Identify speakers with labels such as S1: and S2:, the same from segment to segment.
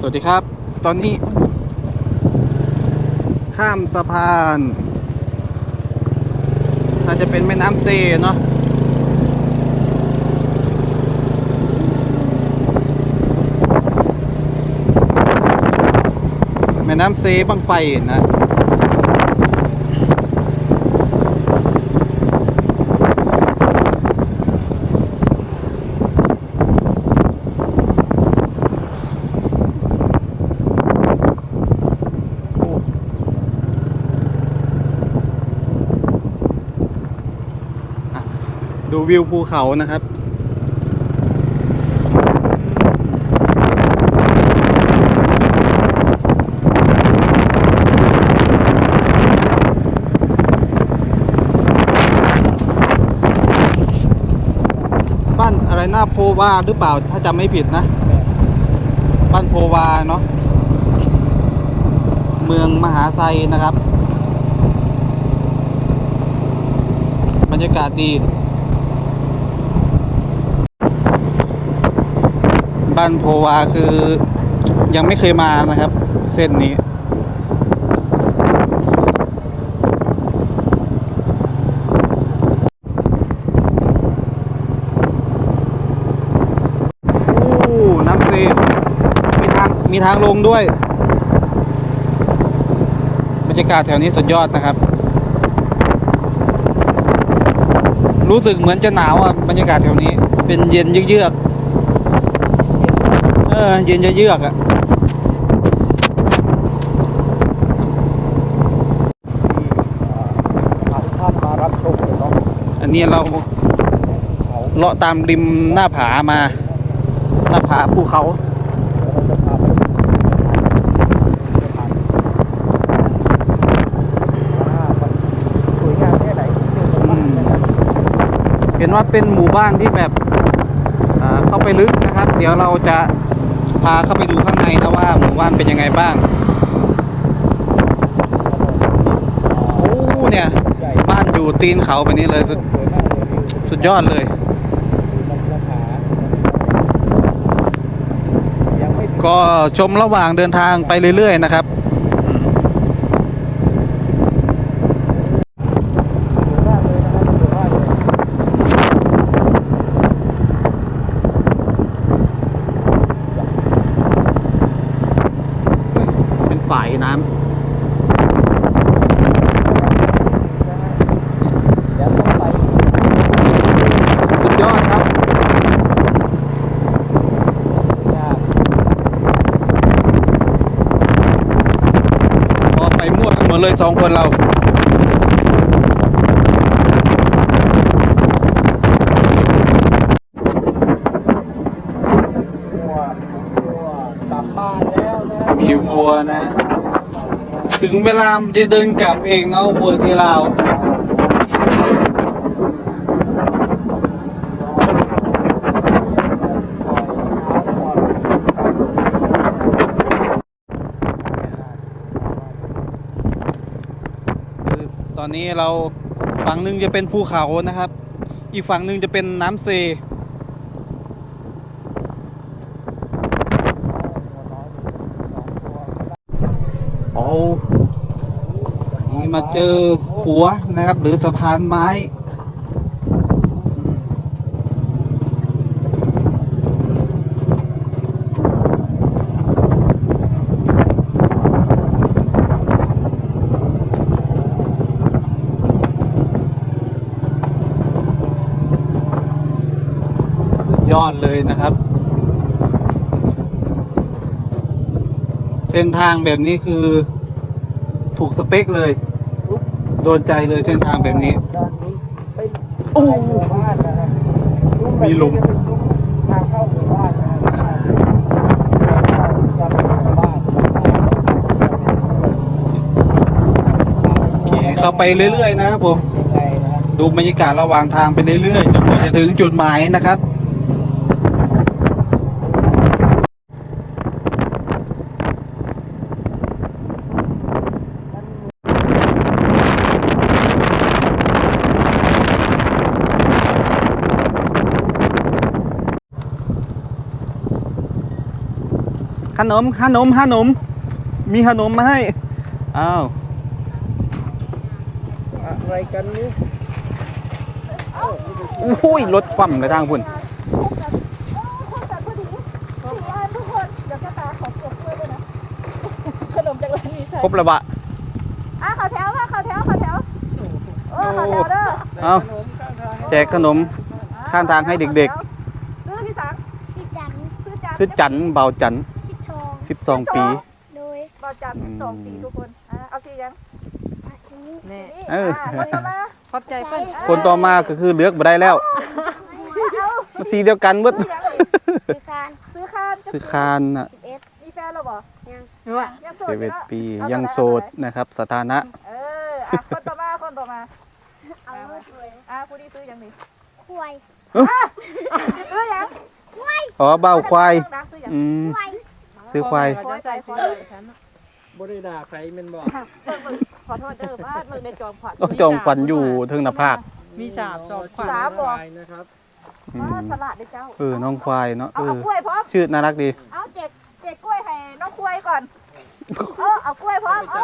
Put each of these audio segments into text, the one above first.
S1: สวัสดีครับ ตอนนี้ ข้ามสะพานน่าจะเป็นแม่น้ำเซเนาะแม่น้ำเซบังไฟนะ ดูวิวภูเขานะครับ บ้านอะไรหน้าโพวาหรือเปล่าถ้าจำไม่ผิดนะ บ้านโพวาเนาะเมืองมหาไซนะครับ บรรยากาศดี บ้านโพวาคือยังไม่เคยมานะครับ เส้นนี้ โอ้ น้ำซีมีทาง มีทางลงด้วย บรรยากาศแถวนี้สุดยอดนะครับ รู้สึกเหมือนจะหนาวอะ บรรยากาศแถวนี้ เป็นเย็นเยือกๆ ออเย็นเยือกๆอะ
S2: ท่านมารับชมเลยเนาะ
S1: อันนี้เราเลาะตามริมหน้าผามา หน้าผาภูเขา
S2: เราจะพาไปสถานอ่ามันสวยงามแค่ไหนเจอกันบ้างนะครับ
S1: เห็นว่าเป็นหมู่บ้านที่แบบอ่าเข้าไปลึกนะครับ เดี๋ยวเราจะ พาเข้าไปดูข้างในนะว่าหมู่บ้านเป็นยังไงบ้างโอ้เนี่ย บ้านอยู่ตีนเขาแบบนี้เลยสุด
S2: สุ
S1: ดยอดเลยก็ชมระหว่างเดินทางไปเรื่อย ๆ นะครับ
S2: สวยมากเลยนะครับสวยมากเลย
S1: เป็น ฝายน้
S2: เดี๋ยวต้องไปำ
S1: สุดยอดครับ
S2: ยาก
S1: พอไปมั่วกันหมดเลยสองคนเรา
S2: ตัวตัวกลับบ้านแล้วนะ
S1: มี วนะ ถึงเวลามันจะเดินกลับเองเนาะวัวที่เราตอนนี้เราฝั่งหนึ่งจะเป็นภูเขานะครับ อีกฝั่งหนึ่งจะเป็นน้ำเซ โอ้นี่มาเจอขัวนะครับ หรือสะพานไม้ยอดเลยนะครับ เส้นทางแบบนี้คือถูกสเปคเลย โดนใจเลยเส้นทางแบบนี้ โอ้
S2: มี
S1: หลุม
S2: ทางเข้าหมู่บ้านนะเข้า
S1: ไปเรื่อยๆนะครับผม ดูบรรยากาศระหว่างทางไปเรื่อยๆจนกว่าจะถึงจุดหมายนะครับ ขนมขนมขนม มีขนมมาให้ อ้าว
S2: อะไรกันนี่
S1: โอ้ยรถคว่ำกระทางพุ่น
S3: ทุกคนเดี๋ยวกระตาขอเก็บกล้วยด้วยนะขนมจากร้านนี้ใช่
S1: ครบแล้วบะ
S3: อะเขาแถวค่ะเขาแถวเขาแถวเออเขาแถวเด้อ
S1: เอาแจกขนมข้างทางให้เด็ก
S3: ซื้อที่สัง
S4: ที่จันทร์
S3: ซื้อจาน
S1: ๆชื่อจันเบาจัน
S4: สิบสอง
S1: สิบสองปี
S4: โดย
S3: บอจันสองสีทุกคนอะเอาสียัง
S4: ภาษี
S3: นี่
S1: เออ
S3: อะคนต่อมา
S5: ขอบใจเพิ่น
S1: คนต่อมาก็คือเลือกบ่ได้แล้ว
S3: เอา
S1: มันสีเดียวกันเบิด
S3: ซื้อยัง
S4: ซื้อคาน
S3: ซื้อคาน
S1: ซื้อคานน่ะ
S4: สิบเอ็ด
S3: มีแฟนแล้วบ่
S5: ว่า
S3: ยังโส
S1: เซ
S3: ดอ
S1: เว่
S3: ยู่
S1: น
S3: เนาะ
S1: ปี
S3: เอา
S1: ยัง
S3: เท่าไหร่
S1: โสดนะครับ สถานะ
S3: เอออะคนต่อมาคนต่อมา
S4: เอาด้วย
S3: อะผู้นี้ซื้อยังนี่
S4: ควาย
S3: ซื้อยัง
S1: อ๋อเบ้าควาย
S3: นะซื้อยัง
S1: อืม
S4: ควาย
S1: ซื้อควาย
S5: จะใส่สีเลยฉัน
S2: บริดาใครเป็นบอก
S3: ขอโทษเด้อว่าเบิ่งในจอมขวัญ
S1: ต้องจองขวัญอยู่เทิงหน้าผาก
S5: มีสามสองขวัญ
S3: สามบ่
S2: ควายนะครับ
S1: อื
S3: ว่ามฉลาดเด้อเจ้า
S1: เออน้องควายเนาะ
S3: เอา
S1: เอ
S3: เอา
S1: อ
S3: กล้วยพร้อม
S1: ชื่อน่ารักดี
S3: เอาเจ็ดเจ็ดกล้วยให้น้องกล้วยก่อนเออเอากล้วยพร้อมเอา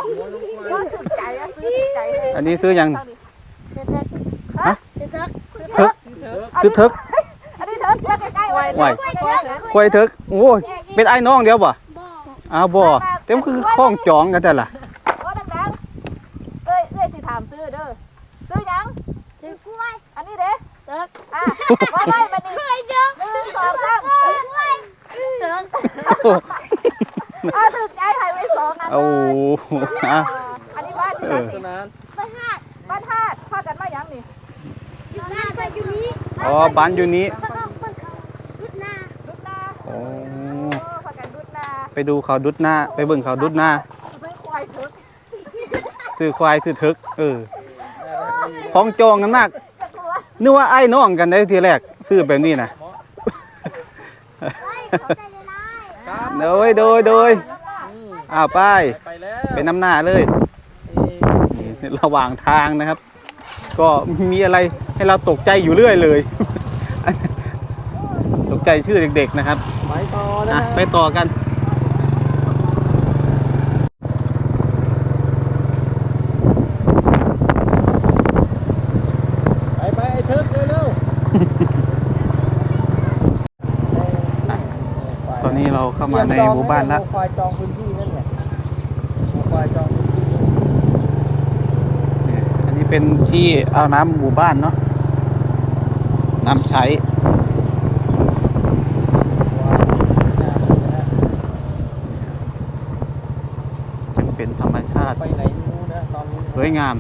S3: ก็ถึงใจอะซื้อถึงใจให้
S1: อันนี้ซื้อยัง
S4: ซื้อเทิก
S1: ฮะ
S4: ซื้อเทิก
S1: ทึกซื้อทึก
S3: ไว้
S1: ไหว
S3: กล้วยเถิก
S1: ควายทึกโอ้ยเป็นไอ้น้องเดียวบ่
S4: บอก
S1: อ้าวบ่เต็มคือข้องจองกันแต่ละ
S3: โอ้ดังๆเอ้ยเอ้ยสิถามซื้อเด้อซื้อยัง
S4: ซื้อกล้วย
S3: อันนี้เด้เถิกอะว่าได้บัดนี้
S4: กล้วยเทิก
S3: หนึ่งสองสาม
S4: กล้วยเทิก
S3: อะถึงใจให้ไว้สองอันเล
S1: โอ้
S3: ย
S1: โหอะ
S3: อันนี้บ้านที่
S1: เอ
S3: บ้าน
S1: อ
S3: นี่
S2: นั้น
S4: ไปหาด
S3: บ้านธาตุพากันมายังนี่
S4: อยู่หน้าก็อยู่นี้
S1: อ๋อบ้านอยู่นี้
S4: เขาต้องเปิดเขารุดหน้า
S3: ดุดนา
S1: โอ้
S3: โอ้พากันดุดนา
S1: ไปดูเขาดุดหน้า ไปเบิ่งเขาดุดหน้า
S3: ซื้อควาย
S1: ซื้อทึกเออของจองกันมากนึกว่าไอ้น้องกันได้ทีแรกซื้อแบบนี้นะโดยโดยโดย
S2: อ้า
S1: วไป
S2: ไปแล้ว
S1: เป็นน้ำหน้าเลยระหว่างทางนะครับ ก็มีอะไรให้เราตกใจอยู่เรื่อยเลย ตกใจชื่อเด็กๆนะครับ
S2: ไปต่อนะ
S1: ไปต่อกัน
S2: ไปไปไอ้เทิร์กเร็ว
S1: ตอนนี้ เราเข้ามาในหมู่บ้านแล้ว
S2: ควายจองพื้นที่นั่นแหละควายจองพื้นที่
S1: อันนี้เป็นที่เอาน้ำหมู่บ้านเนาะน้ำใช้จึงเป็นธรรมชาติ
S2: ไปไหนไม่รู้นะตอนนี้
S1: สวยงาม